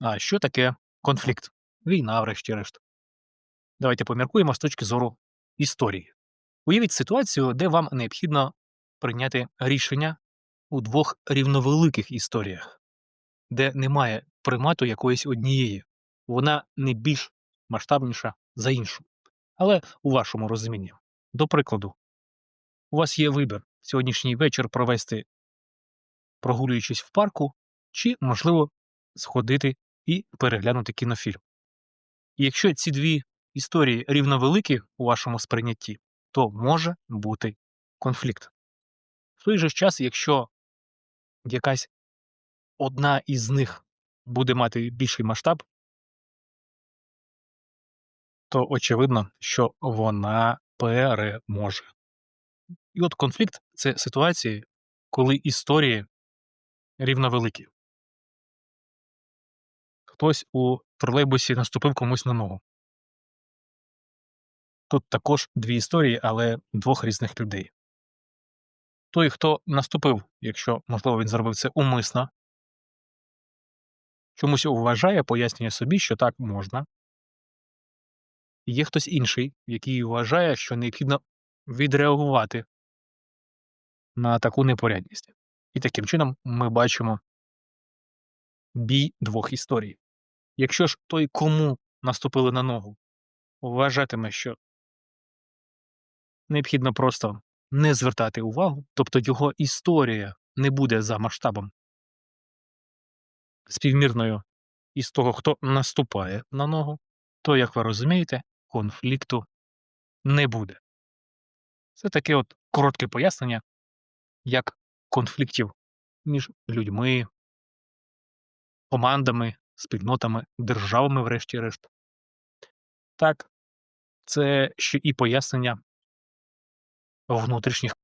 А що таке конфлікт? Війна, врешті-решт. Давайте поміркуємо з точки зору історії. Уявіть ситуацію, де вам необхідно прийняти рішення у двох рівновеликих історіях, де немає примату якоїсь однієї, вона не більш масштабніша за іншу. Але у вашому розумінні. До прикладу, у вас є вибір сьогоднішній вечір провести, прогулюючись в парку, чи, можливо, сходити і переглянути кінофільм. І якщо ці дві історії рівновеликі у вашому сприйнятті, то може бути конфлікт. В той же час, якщо якась одна із них буде мати більший масштаб, то очевидно, що вона переможе. І от конфлікт це ситуації, коли історії рівновеликі. Хтось у тролейбусі наступив комусь на ногу. Тут також дві історії, але двох різних людей. Той, хто наступив, якщо, можливо, він зробив це умисно, чомусь вважає, пояснює собі, що так можна. Є хтось інший, який вважає, що необхідно відреагувати на таку непорядність. І таким чином ми бачимо бій двох історій. Якщо ж той, кому наступили на ногу, вважатиме, що необхідно просто не звертати увагу, тобто його історія не буде за масштабом співмірною із того, хто наступає на ногу, то, як ви розумієте, конфлікту не буде. Це таке от коротке пояснення, як конфліктів між людьми, командами, спільнотами, державами, врешті-решт. Так, це ще і пояснення внутрішніх